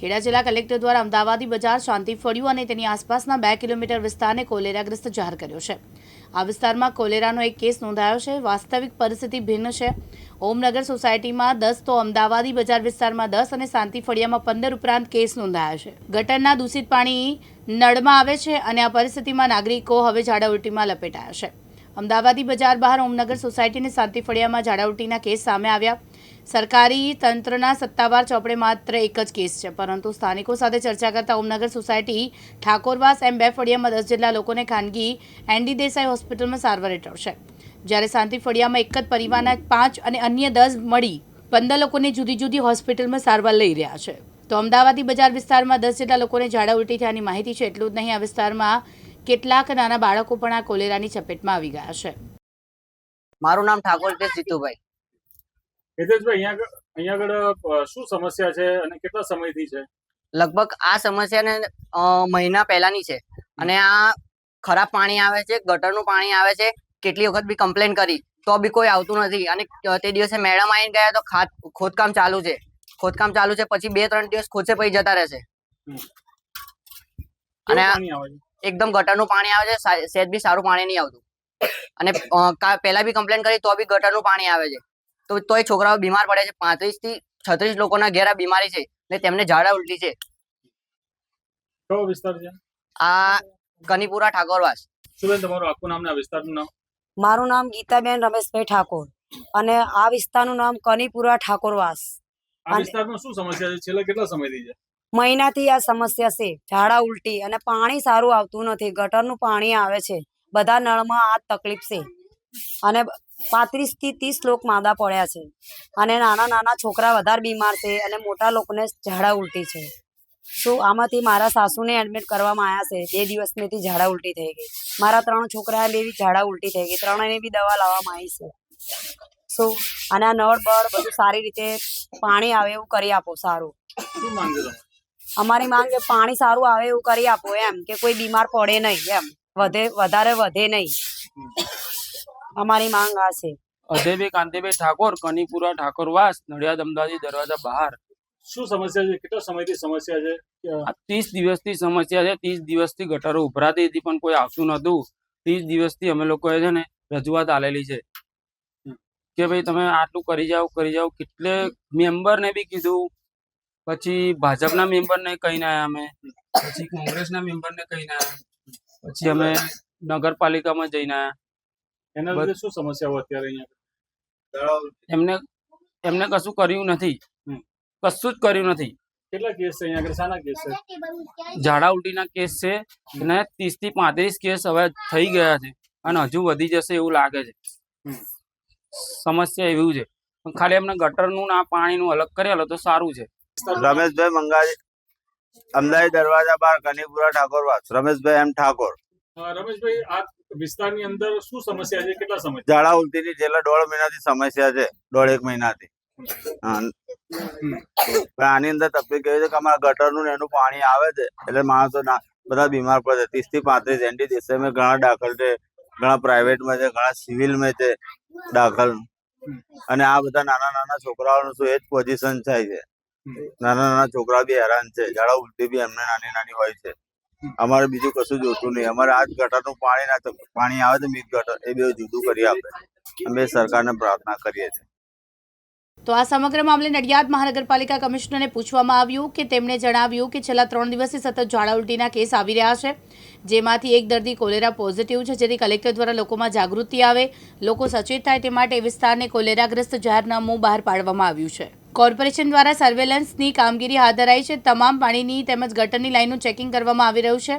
ખેડા જિલ્લા કલેક્ટર દ્વારા અમદાવાદી બજાર શાંતિ ફળ્યું અને તેની આસપાસના બે કિલોમીટર વિસ્તારને કોલેરાગ્રસ્ત જાહેર કર્યો છે. આ વિસ્તારમાં કોલેરાનો એક કેસ નોંધાયો છે. વાસ્તવિક પરિસ્થિતિ ભિન્ન છે. ઓમનગર સોસાયટીમાં દસ, તો અમદાવાદી બજાર વિસ્તારમાં દસ અને શાંતિ ફળિયામાં પંદર ઉપરાંત કેસ નોંધાયા છે. ગટરના દૂષિત પાણી નળમાં આવે છે અને આ પરિસ્થિતિમાં નાગરિકો હવે ઝાડા ઉલટીમાં લપેટાયા છે. અમદાવાદી બજાર બહાર ઓમનગર સોસાયટીની શાંતિ ફળિયામાં ઝાડા કેસ સામે આવ્યા. સરકારી તંત્રના સત્તાવાર ચોપડે માત્ર એક જ કેસ છે, પરંતુ સ્થાનિકો સાથે ચર્ચા કરતા ઓમનગર સોસાયટી ઠાકોરવાસ એમ બે ફળિયામાં દસ જેટલા લોકોને ખાનગી એનડી દેસાઈ હોસ્પિટલમાં સારવાર હેઠળ છે. જ્યારે શાંતિ ફળિયામાં એક જ પરિવારના પાંચ અને અન્ય દસ મળી પંદર લોકોને જુદી જુદી હોસ્પિટલમાં સારવાર લઈ રહ્યા છે. તો અમદાવાદી બજાર વિસ્તારમાં દસ જેટલા લોકોને ઝાડા ઉલટી થયાની માહિતી છે, એટલું જ નહીં, આ વિસ્તારમાં કેટલાક નાના બાળકો પણ આ કોલેરાની ચપેટમાં આવી ગયા છે. મારું નામ ઠાકોર છે જીતુભાઈ હિતેશભાઈ અહીંયા આગળ- અહીંયા આગળ શું સમસ્યા છે અને કેટલા સમયથી છે? લગભગ આ સમસ્યા ને મહિના પહેલાની છે. અને આ ખરાબ પાણી આવે છે ગટરનું પાણી આવે છે કેટલી વખત બી કમ્પ્લેન કરી તો બી કોઈ આવતું નથી. અને તે દિવસે મેડમ આવીને ગયા તો ખાત ખોદકામ ચાલુ છે. ખોદકામ ચાલુ છે પછી બે ત્રણ દિવસ ખોદશે પછી જતા રહેશે. અને એકદમ ગટરનું પાણી આવે છે સેજ બી સારું પાણી નહીં આવતું. અને પહેલા બી કમ્પ્લેન કરી તો બી ગટરનું પાણી આવે છે. તો તોય છોકરાઓ બીમાર પડે છે. પાંત્રીસથી છત્રીસ લોકોના ઘેર આ બીમારી છે એટલે તેમને ઝાડા ઉલટી છે. કયો વિસ્તાર છે? આ કનીપુરા ઠાકોરવાસ. શું તમારું આખું નામ ને વિસ્તારનું નામ? મારું નામ ગીતાબેન રમેશભાઈ ઠાકોર. અને આ વિસ્તારનું નામ કનીપુરા ઠાકોરવાસ. આ વિસ્તારમાં શું સમસ્યા છે? છેલ્લા કેટલા સમયથી છે? મહિનાથી આ સમસ્યા છે. ઝાડા ઉલટી અને પાણી સારું આવતું નથી. ગટરનું પાણી આવે છે. બધા નળમાં આ તકલીફ છે. અને પાંત્રીસથી ત્રીસ લોક માદા પડ્યા છે. અને નાના નાના છોકરા વધારે બીમાર છે અને મોટા લોકોને ઝાડા ઉલટી છે. શું આમાંથી મારા સાસુને એડમિટ કરવામાં આવ્યા છે? બે દિવસનીથી ઝાડા ઉલટી થઈ ગઈ. મારા ત્રણ છોકરા બી ઝાડા ઉલટી થઈ ગઈ. ત્રણેયને બી દવા લાવવામાં આવી છે. શું? અને આ નળ, બળ બધું સારી રીતે પાણી આવે એવું કરી આપો. સારું. શું માંગ છે? તમારી અમારી માંગ છે પાણી સારું આવે એવું કરી આપો એમ કે કોઈ બીમાર પડે નહીં એમ. વધે વધારે વધે નહીં. અમારી માંગ આ છે. અજયભાઈ કાંતિભાઈ ઠાકોર કનીપુરા ઠાકોરવાસ નડિયાદ અમદાવાદી દરવાજા બહાર. શું સમસ્યા છે? કેટલા સમયથી સમસ્યા છે? ત્રીસ દિવસથી સમસ્યા છે. ત્રીસ દિવસથી ગટરો ઉભરાતી હતી પણ કોઈ આવતું નતું ત્રીસ દિવસથી અમે લોકોએ છે ને રજૂઆત આલેલી છે. કે ભાઈ તમે આટલું કરી જાઓ કરી જાઓ કેટલે મેમ્બરને બી કીધું. પછી ભાજપના મેમ્બરને કહીને આવ્યા અમે? પછી કોંગ્રેસના મેમ્બરને કહીને આવ્યા પછી અમે નગરપાલિકામાં જઈને આવ્યા એના લીધે શું સમસ્યાઓ અત્યારે અહીંયા? એમને એમને કશું કર્યું નથી. કશું જ કર્યું નથી. કેટલા કેસ છે અહીંયા શાના કેસ છે? ઝાડા ઉલટીના કેસ છે અને ત્રીસથી પાંત્રીસ કેસ હવે થઈ ગયા છે અને હજુ વધી જશે એવું લાગે છે. સમસ્યા એવું છે. પણ ખાલી એમને ગટરનું ના પાણીનું અલગ કરેલો તો સારું છે. રમેશભાઈ મંગાજી. અમદાવાદ દરવાજા બાર કનીપુરા ઠાકોર વાસ. રમેશભાઈ એમ ઠાકોર. રમેશભાઈ આ વિસ્તારની અંદર શું સમસ્યા છે? કેટલા સમય ઝાડા ઉલટીની છેલ્લા દોઢ મહિનાથી સમસ્યા છે. દોઢ એક મહિનાથી. આની અંદર તકલીફ કેવી છે કે અમારા ગટરનું ને એનું પાણી આવે છે. એટલે માણસો બધા બીમાર પડે ત્રીસથી પાંત્રીસ એન્ટી દિવસે મેં ઘણા દાખલ છે. ઘણા પ્રાઇવેટમાં છે ઘણા સિવિલમાં છે દાખલ. અને આ બધા નાના નાના છોકરાઓનું શું એ જ પોઝિશન થાય છે. નાના નાના છોકરા બી હેરાન છે. ઝાડા ઉલટી બી એમને નાની નાની હોય છે. અમારે બીજું કશું જોતું નહીં. અમારે આ જ ગટરનું પાણી ના તો પાણી આવે તો મીઠ ગટર એ બે જુદું કરી આપે. અમે સરકારને પ્રાર્થના કરીએ છીએ. તો આ સમગ્ર મામલે નડિયાદ મહાનગરપાલિકા કમિશનરને પૂછવામાં આવ્યું કે તેમણે જણાવ્યું કે છેલ્લા ત્રણ દિવસથી સતત ઝાડા ઉલટીના કેસ આવી રહ્યા છે જેમાંથી એક દર્દી કોલેરા પોઝિટિવ છે જેથી કલેક્ટર દ્વારા લોકોમાં જાગૃતિ આવે લોકો સચેત થાય તે માટે વિસ્તારને કોલેરાગ્રસ્ત જાહેરનામું બહાર પાડવામાં આવ્યું છે. કોર્પોરેશન દ્વારા સર્વેલન્સની કામગીરી હાથ ધરાઈ છે. તમામ પાણીની તેમજ ગટરની લાઇનનું ચેકિંગ કરવામાં આવી રહ્યું છે,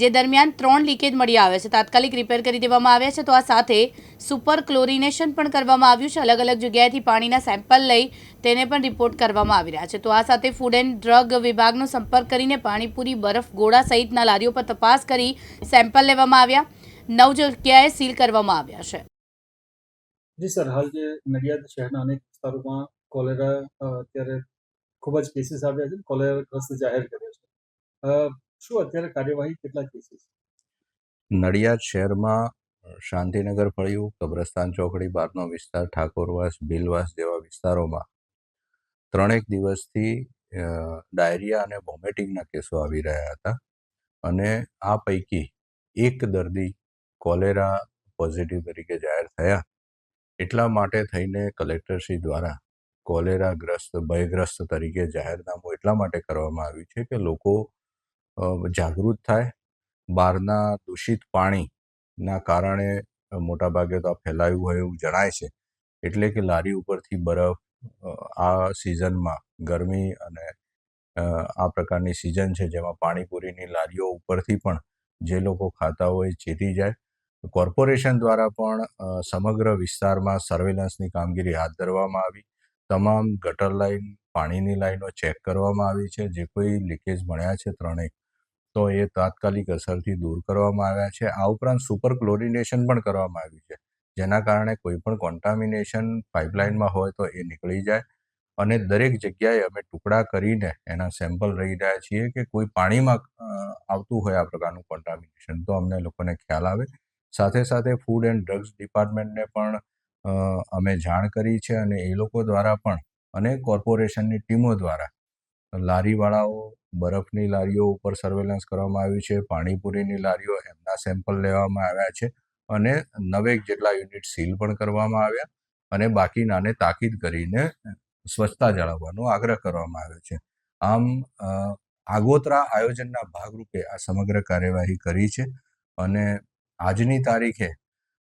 જે દરમિયાન ત્રણ લીકેજ મળી આવે છે. તાત્કાલિક રિપેર કરી દેવામાં આવ્યા છે. તો આ સાથે સુપર ક્લોરિનેશન પણ કરવામાં આવ્યું છે. અલગ અલગ જગ્યાએથી પાણીના સેમ્પલ લઈ તેને પણ રિપોર્ટ કરવામાં આવી રહ્યા છે. તો આ સાથે ફૂડ એન્ડ ડ્રગ વિભાગનો સંપર્ક કરીને પાણીપુરી બરફ ગોળા સહિતના લારીઓ પર તપાસ કરી સેમ્પલ લેવામાં આવ્યા. નવ જગ્યાએ સીલ કરવામાં આવ્યા છે. જી સર, હાલ જે નડિયાદ શહેરના અનેક વિસ્તારોમાં કોલેરા અત્યારે ખૂબ જ કેસીસ આવ્યા છે. કોલેરાગ્રસ્ત જાહેર કર્યો છે. શું અત્યારે કાર્યવાહી કેટલા કેસીસ નડિયાદ શહેરમાં શાંતિનગર ફળિયું, કબ્રસ્તાન ચોકડી બહારનો વિસ્તાર, ઠાકોરવાસ, ભીલવાસ જેવા વિસ્તારોમાં ત્રણેક દિવસથી ડાયરિયા અને વોમિટિંગના કેસો આવી રહ્યા હતા અને આ પૈકી એક દર્દી કોલેરા પોઝિટિવ તરીકે જાહેર થયા. એટલા માટે થઈને કલેક્ટરશ્રી દ્વારા કોલેરાગ્રસ્ત, ભયગ્રસ્ત તરીકે જાહેરનામું એટલા માટે કરવામાં આવ્યું છે કે લોકો જાગૃત થાય. બહારના દૂષિત પાણીના કારણે મોટાભાગે તો આ ફેલાયું હોય એવું જણાય છે. એટલે કે લારી ઉપરથી બરફ આ સિઝનમાં ગરમી અને આ પ્રકારની સિઝન છે જેમાં પાણીપુરીની લારીઓ ઉપરથી પણ જે લોકો ખાતા હોય ચેતી જાય. કોર્પોરેશન દ્વારા પણ સમગ્ર વિસ્તારમાં સર્વેલન્સની કામગીરી હાથ ધરવામાં આવી. તમામ ગટર લાઈન, પાણીની લાઈનો ચેક કરવામાં આવી છે. જે કોઈ લીકેજ મળ્યા છે ત્રણેય, તો એ તાત્કાલિક અસરથી દૂર કરવામાં આવ્યા છે. આ ઉપરાંત સુપર ક્લોરિનેશન પણ કરવામાં આવ્યું છે. જેના કારણે કોઈ પણ કોન્ટામિનેશન પાઇપલાઇનમાં હોય તો એ નીકળી જાય અને દરેક જગ્યાએ અમે ટુકડા કરીને એના સેમ્પલ રહી રહ્યા છીએ કે કોઈ પાણીમાં આવતું હોય આ પ્રકારનું કોન્ટામિનેશન. તો અમને લોકોને ખ્યાલ આવે. સાથે સાથે ફૂડ એન્ડ ડ્રગ્સ ડિપાર્ટમેન્ટને પણ અમે જાણ કરી છે અને એ લોકો દ્વારા પણ અને કોર્પોરેશનની ટીમો દ્વારા. લારીવાળાઓ, બરફની લારીઓ ઉપર સર્વેલન્સ કરવામાં આવ્યું છે, પાણીપુરીની લારીઓ એમના સેમ્પલ લેવામાં આવ્યા છે અને નવેક જેટલા યુનિટ સીલ પણ કરવામાં આવ્યા અને બાકીનાને તાકીદ કરીને સ્વચ્છતા જાળવવાનો આગ્રહ કરવામાં આવ્યો છે. આમ આગોતરા આયોજનના ભાગરૂપે આ સમગ્ર કાર્યવાહી કરી છે અને આજની તારીખે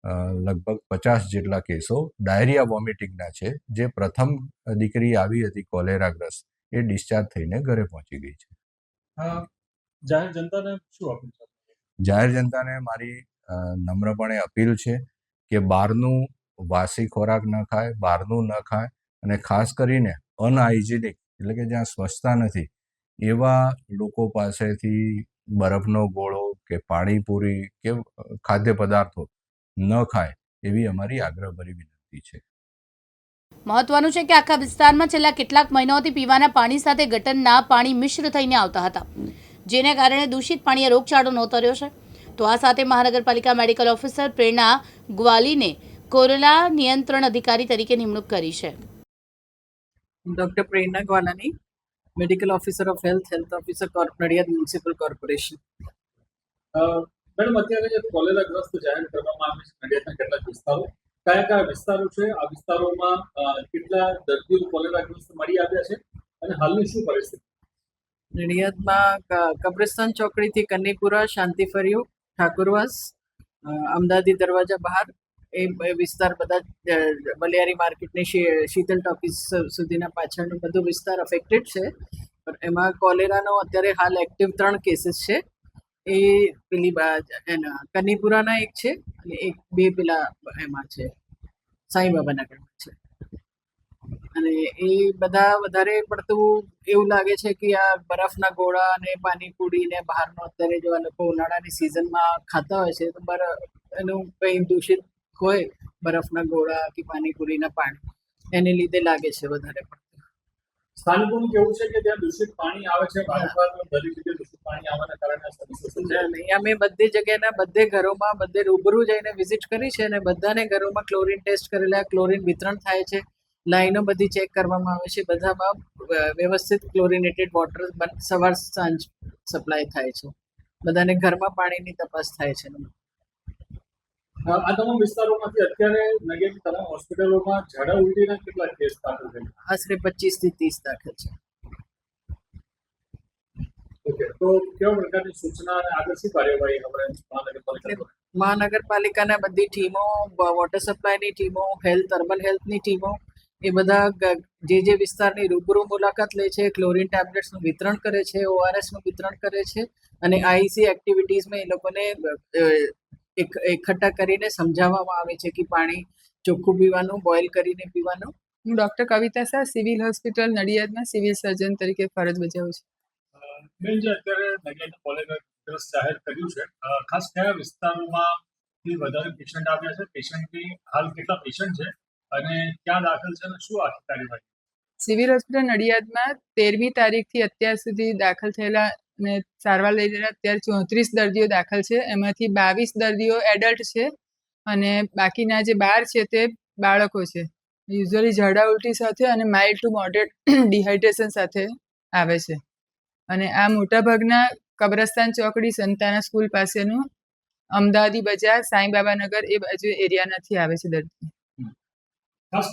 લગભગ પચાસ જેટલા કેસો ડાયરિયા વોમિટિંગના છે જે પ્રથમ દીકરી આવી હતી કોલેરાગ્રસ્ત એ ડિસ્ચાર્જ થઈને ઘરે પહોંચી ગઈ છે. જાહેર જનતાને શું અપીલ છે? જાહેર જનતાને મારી નમ્રપણે અપીલ છે કે બહારનું વાસી ખોરાક ન ખાય બહારનું ન ખાય અને ખાસ કરીને અનહાઇજેનિક એટલે કે જ્યાં સ્વચ્છતા નથી એવા લોકો પાસેથી બરફનો ગોળો કે પાણીપુરી કે ખાદ્ય પદાર્થો ન ખાય એવી અમારી આગ્રહભરી વિનંતી છે. મહત્વનું છે કે આખા વિસ્તારમાં છેલ્લા કેટલાક મહિનાઓથી પીવાના પાણી સાથે ગટરના પાણી મિશ્ર થઈને આવતા હતા જેને કારણે દૂષિત પાણીએ રોગચાળો નોતર્યો છે. તો આ સાથે મહાનગરપાલિકા મેડિકલ ઓફિસર પ્રેરણા ગ્વાલીને કોરોના નિયંત્રણ અધિકારી તરીકે નિમણૂક કરી છે. Doctor Prerna Gwalani medical officer of health health officer Nadiad municipal corporation. Madam, અત્યારે જે કોલેરાગ્રસ્ત જાહેર કરવામાં આવે છે નડિયાદના કેટલાક વિસ્તારો, કયા કયા વિસ્તારો છે? આ વિસ્તારોમાં કેટલા દર્દીઓ કોલેરાગ્રસ્ત મળી આવ્યા છે? અને હાલની શું પરિસ્થિતિ? નડિયાદમાં કબ્રસ્તાન ચોકડીથી કન્નીપુરા શાંતિ ફર્યું ઠાકુરવાસ અમદાવાદી દરવાજા બહાર, એ વિસ્તાર બધા બલિયારી માર્કેટની શીતલ ટોકીસ સુધીના પાછળનો બધો વિસ્તાર અફેક્ટેડ છે. પણ એમાં કોલેરાનો અત્યારે હાલ એક્ટિવ ત્રણ કેસીસ છે. એ પેલી બા- એના કનીપુરાના એક છે અને એક બે પેલા એમાં છે સાંઈબાબા નગરમાં છે. અને એ બધા વધારે પડતું એવું લાગે છે કે આ બરફના ગોળા અને પાણીપુરી ને બહારનો અત્યારે જો આ લોકો ઉનાળાની સિઝનમાં ખાતા હોય છે, તો બર, એનું કંઈ દૂષિત હોય બરફના ગોળા કે પાણીપુરીના પાણી, એને લીધે લાગે છે વધારે પડતું. સ્થાનિકોનું કેવું છે કે ત્યાં દૂષિત પાણી આવે છે? અમે બધી જગ્યાના બધે ઘરોમાં બધે રૂબરૂ જઈને વિઝિટ કરી છે અને બધાને ઘરોમાં ક્લોરિન ટેસ્ટ કરેલા ક્લોરિન વિતરણ થાય છે. લાઈનો બધી ચેક કરવામાં આવે છે. બધામાં વ્યવસ્થિત ક્લોરિનેટેડ વોટર સવાર સાંજ સપ્લાય થાય છે. બધાને ઘરમાં પાણીની તપાસ થાય છે. આ તમામ વિસ્તારોમાંથી અત્યારે તમામ હોસ્પિટલોમાં ઝાડા ઉલટીના કેટલા કેસ દાખલ થયા આશરે પચીસથી ત્રીસ દાખલ છે ઓકે તો કેવા પ્રકારની સૂચના અને આગળ શું કાર્યવાહી હવે મહાનગરપાલિકા? મહાનગરપાલિકાના બધી ટીમો વોટર સપ્લાયની ટીમો હેલ્થ અર્બન હેલ્થની ટીમો એ બધા જે જે વિસ્તારની રૂબરૂ મુલાકાત લે છે ક્લોરિન ટેબ્લેટ્સનું વિતરણ કરે છે ઓઆરએસનું વિતરણ કરે છે અને આઈસી એક્ટિવિટીઝમાં એ લોકોને એકઠા કરીને સમજાવવામાં આવે છે કે પાણી ચોખ્ખું પીવાનું બોઇલ કરીને પીવાનું. હું doctor Kavita Shah civil hospital નડિયાદમાં civil surgeon તરીકે ફરજ બજાવું છું. બેન જે અત્યારે નડિયાદ કોલેજ દિવસ જાહેર કર્યું છે ખાસ કયા વિસ્તારોમાં વધારે પેશન્ટ આવ્યા છે? પેશન્ટની હાલ કેટલા પેશન્ટ છે અને ક્યાં દાખલ છે અને શું આખી કાર્યવાહી? સિવિલ હોસ્પિટલ નડિયાદમાં તેરમી તારીખથી અત્યાર સુધી દાખલ થયેલા અને સારવાર લઈ રહેલા અત્યારે ચોત્રીસ દર્દીઓ દાખલ છે. એમાંથી બાવીસ દર્દીઓ એડલ્ટ છે અને બાકીના જે બાર છે તે બાળકો છે. યુઝ્યુઅલી ઝાડા ઉલટી સાથે અને માઇલ્ડ ટુ મોડરેટ ડિહાઇડ્રેશન સાથે આવે છે. અને આ મોટાભાગના કબ્રસ્તાન ચોકડી સંતાના સ્કૂલ પાસેનું અમદાવાદી બજાર, સાંઈબાબા નગર એ બાજુ એરિયાનાથી આવે છે દર્દી. ખાસ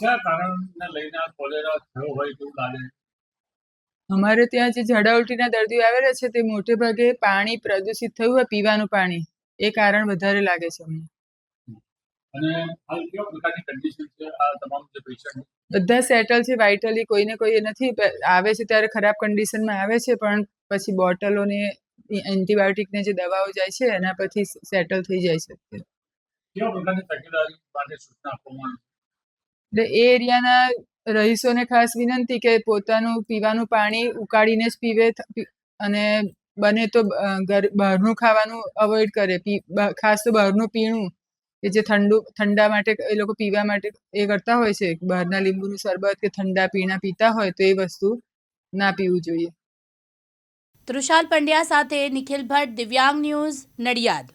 લઈને કોલેરા થયો હોય તેવું લાગે અમારે ત્યાં જે ઝાડા ઉલટીના દર્દીઓ આવેલા છે તે મોટે ભાગે પાણી પ્રદૂષિત થયું હોય પીવાનું પાણી એ કારણ વધારે લાગે છે અમને. બધા સેટલ છે વાઇટલી કોઈને કોઈ એ નથી આવે છે ત્યારે ખરાબ કન્ડિશનમાં આવે છે પણ પછી બોટલોને એન્ટીબાયોટિકને જે દવાઓ જાય છે એના પછી સેટલ થઈ જાય છે એટલે એ એરિયાના રહીશોને ખાસ વિનંતી કે પોતાનું પીવાનું પાણી ઉકાળીને જ પીવે અને બને તો ઘર, બહારનું ખાવાનું અવોઇડ કરે. ખાસ તો બહારનું પીણું કે જે ઠંડુ, ઠંડા માટે, એ લોકો પીવા માટે એ કરતા હોય છે. બહારના લીંબુનું શરબત કે ઠંડા પીણા પીતા હોય તો એ વસ્તુ ના પીવું જોઈએ. તૃષાલ પંડ્યા સાથે નિખિલ ભટ્ટ, દિવ્યાંગ ન્યૂઝ નડિયાદ.